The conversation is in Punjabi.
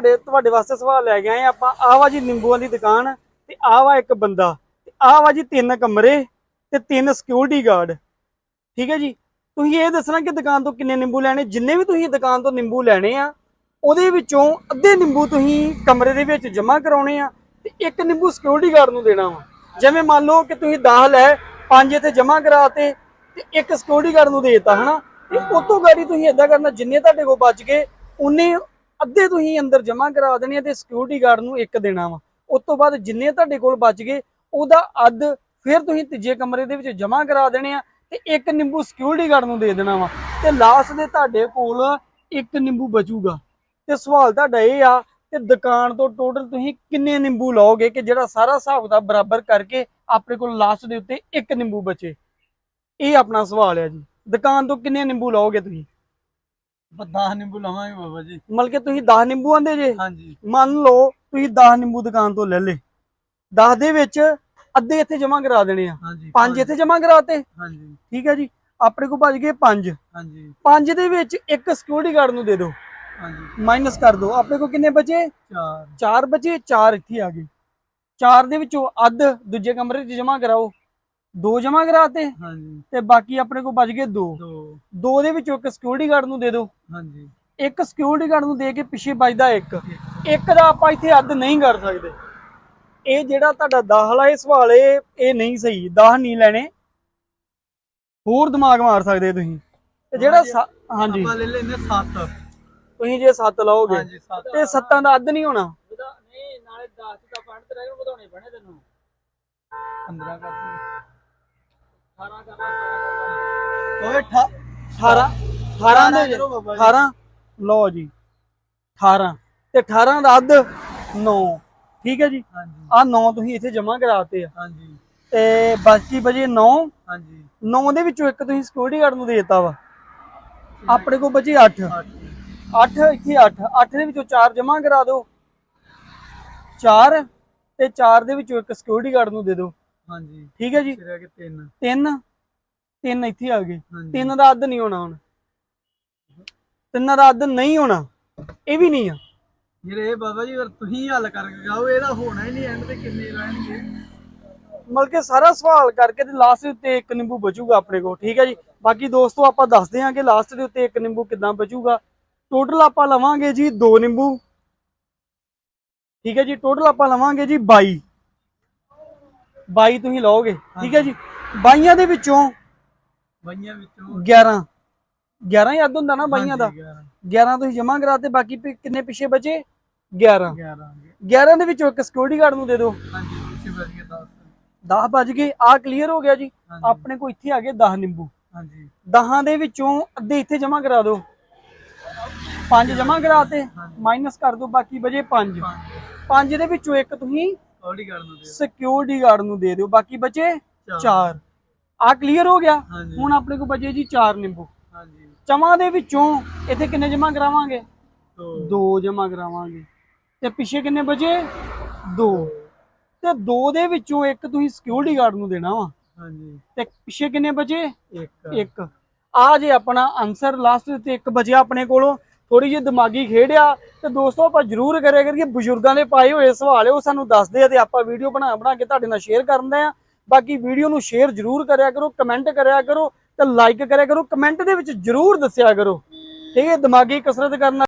ਤੁਹਾਡੇ ਤੁਹਾਡੇ ਵਾਸਤੇ ਸਵਾਲ ਲੈ ਕੇ ਆਏ ਆਪਾਂ ਆਹ ਵਾ ਜੀ ਨਿੰਬੂਆਂ ਦੀ ਦੁਕਾਨ ਤੇ ਆਹ ਵਾ ਇੱਕ ਬੰਦਾ। ਤੇ ਆਹ ਵਾ ਜੀ ਤਿੰਨ ਕਮਰੇ ਤੇ ਤਿੰਨ ਸਿਕਿਉਰਿਟੀ ਗਾਰਡ ਠੀਕ ਹੈ ਜੀ? ਤੁਸੀਂ ਇਹ ਦੱਸਣਾ ਕਿ ਦੁਕਾਨ ਤੋਂ ਕਿੰਨੇ ਨਿੰਬੂ ਲੈਣੇ? ਜਿੰਨੇ ਵੀ ਤੁਸੀਂ ਦੁਕਾਨ ਤੋਂ ਨਿੰਬੂ ਲੈਣੇ ਆ, ਉਹਦੇ ਵਿੱਚੋਂ ਅੱਧੇ ਨਿੰਬੂ ਤੁਸੀਂ ਕਮਰੇ ਦੇ ਵਿੱਚ ਜਮ੍ਹਾਂ ਕਰਾਉਣੇ ਆ ਤੇ ਇੱਕ ਨਿੰਬੂ ਸਿਕਿਉਰਿਟੀ ਗਾਰਡ ਨੂੰ ਦੇਣਾ ਵਾ। ਜਿਵੇਂ ਮੰਨ ਲਓ ਕਿ ਤੁਸੀਂ 10 ਲੈ, ਪੰਜ ਇੱਥੇ ਜਮ੍ਹਾਂ ਕਰਾਤੇ ਤੇ ਇੱਕ ਸਿਕਿਉਰਿਟੀ ਗਾਰਡ ਨੂੰ ਦੇ ਦਿੱਤਾ, ਹਨਾ? ਤੇ ਉਸ ਤੋਂ ਗਾੜੀ ਤੁਸੀਂ ਇਦਾਂ ਕਰਨਾ, ਜਿੰਨੇ ਤੁਹਾਡੇ ਕੋਲ ਬਚ ਗਏ, ਉਨੇ ਅੱਧੇ ਤੁਸੀਂ ਅੰਦਰ ਜਮ੍ਹਾਂ ਕਰਾ ਦੇਣੇ ਆ ਤੇ ਸਿਕਿਉਰਿਟੀ ਗਾਰਡ ਨੂੰ ਇੱਕ ਦੇਣਾ ਵਾ। ਉਸ ਤੋਂ ਬਾਅਦ ਜਿੰਨੇ ਤੁਹਾਡੇ ਕੋਲ ਬਚ ਗਏ, ਉਹਦਾ ਅੱਧ ਫਿਰ ਤੁਸੀਂ ਤੀਜੇ ਕਮਰੇ ਦੇ ਵਿੱਚ ਜਮ੍ਹਾਂ ਕਰਾ ਦੇਣੇ ਆ ਤੇ ਇੱਕ ਨਿੰਬੂ ਸਿਕਿਉਰਿਟੀ ਗਾਰਡ ਨੂੰ ਦੇ ਦੇਣਾ ਵਾ। ਤੇ ਲਾਸਟ ਦੇ ਤੁਹਾਡੇ ਕੋਲ ਇੱਕ ਨਿੰਬੂ ਬਚੂਗਾ। ਤੇ ਸਵਾਲ ਤੁਹਾਡਾ ਇਹ ਆ ਕਿ ਦੁਕਾਨ ਤੋਂ ਟੋਟਲ ਤੁਸੀਂ ਕਿੰਨੇ ਨਿੰਬੂ ਲਓਗੇ ਕਿ ਜਿਹੜਾ ਸਾਰਾ ਹਿਸਾਬ ਦਾ ਬਰਾਬਰ ਕਰਕੇ ਆਪਣੇ ਕੋਲ ਲਾਸਟ ਦੇ ਉੱਤੇ ਇੱਕ ਨਿੰਬੂ ਬਚੇ? ਇਹ ਆਪਣਾ ਸਵਾਲ ਹੈ ਜੀ। ਦੁਕਾਨ ਤੋਂ ਕਿੰਨੇ ਨਿੰਬੂ ਲਓਗੇ ਤੁਸੀਂ? ਬੱਦਾ ਨਿੰਬੂ ਲਵਾਂਗੇ ਬਾਬਾ ਜੀ। ਮਤਲਬ ਕਿ ਤੁਸੀਂ 10 ਨਿੰਬੂ ਆਂਦੇ ਜੇ? ਹਾਂਜੀ। ਮੰਨ ਲਓ ਤੁਸੀਂ 10 ਨਿੰਬੂ ਦੁਕਾਨ ਤੋਂ ਲੈ ਲੇ। 10 ਦੇ ਵਿੱਚ ਅੱਧੇ ਇੱਥੇ ਜਮ੍ਹਾਂ ਕਰਾ ਦੇਣੇ ਆ। ਹਾਂਜੀ ਪੰਜ। ਇੱਥੇ ਜਮ੍ਹਾਂ ਕਰਾਤੇ। ਹਾਂਜੀ। ਠੀਕ ਹੈ ਜੀ। ਆਪਣੇ ਕੋਲ ਬਚ ਗਏ ਪੰਜ। ਹਾਂਜੀ। ਪੰਜ ਦੇ ਵਿੱਚ ਇੱਕ ਸਿਕਿਉਰਿਟੀ ਗਾਰਡ ਨੂੰ ਦੇ ਦਿਓ। ਹਾਂਜੀ। ਮਾਈਨਸ ਕਰ ਦਿਓ। ਆਪਣੇ ਕੋਲ ਕਿੰਨੇ ਬਚੇ? ਚਾਰ। ਚਾਰ ਬਚੇ ਚਾਰ ਇੱਥੇ ਆ ਗਏ। ਚਾਰ ਦੇ ਵਿੱਚੋਂ ਅੱਧ ਦੂਜੇ ਕਮਰੇ 'ਚ ਜਮ੍ਹਾਂ ਕਰਾਓ। ਦੋ ਜਮ੍ਹਾਂ ਕਰਾਤੇ ਹਾਂਜੀ। ਤੇ ਬਾਕੀ ਆਪਣੇ ਕੋਲ ਬਚ ਗਏ ਦੋ। ਦੋ। ਦੋ ਦੇ ਵਿੱਚੋਂ ਇੱਕ ਸਿਕਿਉਰਿਟੀ ਗਾਰਡ ਨੂੰ ਦੇ ਦਿਓ। ਹਾਂਜੀ। ਇੱਕ ਸਿਕਿਉਰਿਟੀ ਗਾਰਡ ਨੂੰ ਦੇ ਕੇ ਪਿੱਛੇ ਬਚਦਾ ਇੱਕ। ਇੱਕ ਦਾ ਆਪਾਂ ਇੱਥੇ ਅੱਧ ਨਹੀਂ ਕਰ ਸਕਦੇ। ਇਹ ਜਿਹੜਾ ਤੁਹਾਡਾ 10 ਵਾਲਾ ਇਹ ਸਵਾਲ ਇਹ ਇਹ ਨਹੀਂ ਸਹੀ। 10 ਨਹੀਂ ਲੈਣੇ। ਹੋਰ ਦਿਮਾਗ ਮਾਰ ਸਕਦੇ ਤੁਸੀਂ। ਤੇ ਜਿਹੜਾ ਹਾਂਜੀ। ਆਪਾਂ ਲੈ ਲੈਨੇ 7 ਤੁਸੀਂ ਜੇ 7 ਲਾਓਗੇ ਹਾਂਜੀ 7 ਤੇ ਸੱਤਾਂ ਦਾ ਅੱਧ ਨਹੀਂ ਹੋਣਾ। ਨਹੀਂ ਨਾਲੇ 10 ਦਾ ਤੇ ਰਹਿ ਵਧਾਉਣੇ ਬਣੇ ਤੈਨੂੰ। 15 ਕਰ ਦੇ 18 ਕਰ ਓਏ 18 18 ਦੇ ਕਰੋ ਬਾਬਾ ਜੀ। 18 ਲਓ ਜੀ 18 ਤੇ 18 ਦਾ ਅੱਧ 9 ਠੀਕ ਹੈ ਜੀ? ਹਾਂਜੀ। ਆ 9 ਤੁਸੀਂ ਇੱਥੇ ਜਮ੍ਹਾਂ ਕਰਾਤੇ ਆ। ਹਾਂਜੀ। ਤੇ ਬਾਕੀ ਬਜੇ 9 ਹਾਂਜੀ। 9 ਦੇ ਵਿੱਚੋਂ ਇੱਕ ਤੁਸੀਂ ਸਿਕਿਉਰਿਟੀ ਗਾਰਡ ਨੂੰ ਦੇ ਦਿੱਤਾ ਵਾ। ਆਪਣੇ ਕੋਲ ਬਚੇ 8 8 8 ਇੱਥੇ 8 8 ਦੇ ਵਿੱਚੋਂ 4 ਜਮ੍ਹਾਂ ਕਰਾ ਦਿਓ। 4 ਤੇ 4 ਦੇ ਵਿੱਚੋਂ ਇੱਕ ਸਿਕਿਉਰਿਟੀ ਗਾਰਡ ਨੂੰ ਦੇ ਦਿਓ। ਹਾਂਜੀ। ਠੀਕ ਹੈ ਜੀ? ਫਿਰ ਆ ਕੇ 3 3 3 ਇੱਥੇ ਆ ਗਏ। ਤਿੰਨ ਦਾ ਅੱਧ ਨਹੀਂ ਹੋਣਾ ਹੁਣ। ਤਿੰਨਾਂ ਦਾ ਅੱਧ ਨਹੀਂ ਹੋਣਾ। ਇਹ ਵੀ ਨਹੀਂ ਆ। ਜਿਹੜੇ ਇਹ ਬਾਬਾ ਜੀ ਫਿਰ ਤੁਸੀਂ ਹੱਲ ਕਰਕੇ ਗਾਓ ਇਹਦਾ ਹੋਣਾ ਹੀ ਨਹੀਂ ਐਂਡ ਤੇ ਕਿੰਨੇ ਰਹਿਣਗੇ। ਮਤਲਬ ਕਿ ਸਾਰਾ ਸਵਾਲ ਕਰਕੇ ਤੇ ਲਾਸਟ ਦੇ ਉੱਤੇ ਇੱਕ ਨਿੰਬੂ ਬਚੂਗਾ ਆਪਣੇ ਕੋਲ ਠੀਕ ਹੈ ਜੀ? ਬਾਕੀ ਦੋਸਤੋ ਆਪਾਂ ਦੱਸਦੇ ਹਾਂ ਕਿ ਲਾਸਟ ਦੇ ਉੱਤੇ ਇੱਕ ਨਿੰਬੂ ਕਿੱਦਾਂ ਬਚੂਗਾ। ਟੋਟਲ ਆਪਾਂ ਲਵਾਂਗੇ ਜੀ ਦੋ ਨਿੰਬੂ। ਠੀਕ ਹੈ ਜੀ? ਟੋਟਲ ਆਪਾਂ ਲਵਾਂਗੇ ਜੀ 22 22 ਤੁਸੀਂ ਲਓਗੇ ਠੀਕ ਹੈ ਜੀ? 22 ਦੇ ਵਿੱਚੋਂ ਬਾਈਆਂ ਵਿੱਚੋਂ 11 11 ਹੀ ਅੱਧ ਹੁੰਦਾ ਨਾ ਬਾਈਆਂ ਦਾ? ਹਾਂਜੀ, 11 ਤੁਸੀਂ ਜਮ੍ਹਾਂ ਕਰਾਤੇ ਬਾਕੀ ਕਿੰਨੇ ਪਿੱਛੇ ਬਚੇ? 11 11 11 ਦੇ ਵਿੱਚੋਂ ਇੱਕ ਸਿਕਿਉਰਿਟੀ ਗਾਰਡ ਨੂੰ ਦੇ ਦਿਓ। ਹਾਂਜੀ ਪਿੱਛੇ ਵੱਜ ਗਿਆ 10 10 ਬਚ ਗਏ ਆ ਕਲੀਅਰ ਹੋ ਗਿਆ ਜੀ। ਆਪਣੇ ਕੋਲ ਇੱਥੇ ਆ ਗਏ 10 ਨਿੰਬੂ। ਹਾਂਜੀ। 10 ਦੇ ਵਿੱਚੋਂ ਅੱਧੇ ਇੱਥੇ ਜਮ੍ਹਾਂ ਕਰਾ ਦਿਓ। ਪੰਜ ਜਮ੍ਹਾਂ ਕਰਾਤੇ ਮਾਈਨਸ ਕਰ ਦਿਓ ਬਾਕੀ ਬਜੇ 5 ਪੰਜ। ਪੰਜ ਦੇ ਵਿੱਚੋਂ ਇੱਕ ਤੁਸੀਂ ਨੂੰ ਸਿਕਿਉਰਿਟੀ ਗਾਰਡ ਨੂੰ ਦੇ ਦਿਓ। ਬਾਕੀ ਬਚੇ ਚਾਰ। 4 ਆ ਕਲੀਅਰ ਹੋ ਗਿਆ? ਹੁਣ ਆਪਣੇ ਕੋਲ ਬਚੇ ਜੀ 4 ਨਿੰਬੂ। ਹਾਂਜੀ। ਦੇ ਵਿੱਚੋਂ ਇੱਥੇ ਕਿੰਨੇ ਜਮ੍ਹਾਂ ਕਰਾਵਾਂਗੇ? ਦੋ। ਜਮ੍ਹਾਂ ਕਰਾਵਾਂਗੇ। ਤੇ ਪਿੱਛੇ ਕਿੰਨੇ ਬਚੇ? ਦੋ। ਤੇ ਦੋ ਦੇ ਵਿੱਚੋਂ ਇੱਕ ਤੁਸੀਂ ਸਿਕਿਉਰਿਟੀ ਗਾਰਡ ਨੂੰ ਦੇਣਾ ਵਾ। ਹਾਂਜੀ। ਤੇ ਪਿੱਛੇ ਕਿੰਨੇ ਬਚੇ? ਇੱਕ। ਇੱਕ। ਆ ਜੇ ਆਪਣਾ ਆਨਸਰ ਲਾਸਟ ਤੇ ਇੱਕ ਬਚਿਆ ਆਪਣੇ ਕੋਲੋਂ। ਥੋੜੀ ਜਿਹੀ ਦਿਮਾਗੀ ਖੇਡਿਆ ਤੇ ਦੋਸਤੋ ਆਪਾਂ ਜਰੂਰ ਕਰਿਆ ਕਰੀਏ, ਬਜ਼ੁਰਗਾਂ ਦੇ ਪਾਏ ਹੋਏ ਸਵਾਲ, ਉਹ ਸਾਨੂੰ ਦੱਸਦੇ ਆ ਤੇ ਆਪਾਂ ਵੀਡੀਓ ਬਣਾ ਬਣਾ ਕੇ ਤੁਹਾਡੇ ਨਾਲ ਸ਼ੇਅਰ ਕਰਦੇ ਆ। ਬਾਕੀ ਵੀਡੀਓ ਨੂੰ ਸ਼ੇਅਰ ਜਰੂਰ ਕਰਿਆ ਕਰੋ ਕਮੈਂਟ ਕਰਿਆ ਕਰੋ ਤੇ ਲਾਈਕ ਕਰਿਆ ਕਰੋ ਕਮੈਂਟ ਦੇ ਵਿੱਚ ਜਰੂਰ ਦੱਸਿਆ ਕਰੋ। ਠੀਕ ਹੈ, ਦਿਮਾਗੀ ਕਸਰਤ ਕਰਨਾ